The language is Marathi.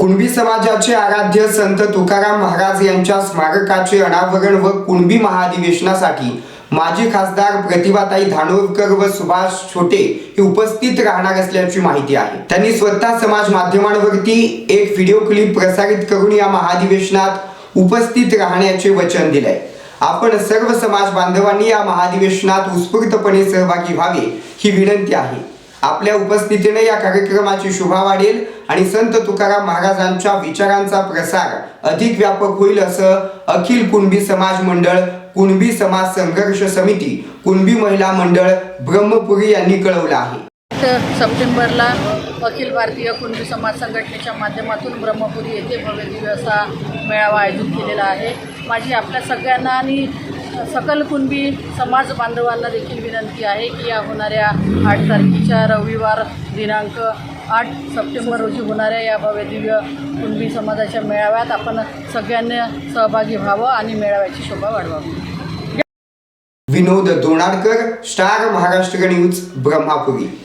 कुणबी समाजाचे आराध्य संत तुकाराम महाराज यांच्या स्मारकाचे अनावरण व कुणबी महाधिवेशनासाठी माजी खासदार प्रतिभाताई धानोरकर व सुभाष छोटे हे उपस्थित राहणार असल्याची माहिती आहे. त्यांनी स्वतः समाज माध्यमांवरती एक व्हिडिओ क्लिप प्रसारित करून या महाधिवेशनात उपस्थित राहण्याचे वचन दिले आपण सर्व समाज बांधवांनी या महाधिवेशनात उत्स्फूर्तपणे सहभागी व्हावे ही विनंती आहे. आपल्या उपस्थितीने या कार्यक्रमाची शोभा वाढेल आणि संत तुकाराम महाराजांच्या विचारांचा प्रसार अधिक व्यापक होईल असं अखिल कुणबी समाज मंडळ कुणबी समाज संघर्ष समिती कुणबी महिला मंडळ ब्रह्मपुरी यांनी कळवलं आहे. सप्टेंबरला अखिल भारतीय कुणबी समाज संघटनेच्या माध्यमातून ब्रह्मपुरी येथे भव्य दिव्य असा मेळावा आयोजित केलेला आहे. माझी आपल्या सगळ्यांना आणि सकल कुणबी समाज बांधवांना देखील विनंती आहे की या होणाऱ्या आठ तारखेच्या रविवार दिनांक आठ सप्टेंबर रोजी होणाऱ्या या भव्य दिव्य कुणबी समाजाच्या मेळाव्यात आपण सगळ्यांनी सहभागी व्हावं आणि मेळाव्याची शोभा वाढवावी. Vinod Donadkar star Maharashtra news Brahmapuri.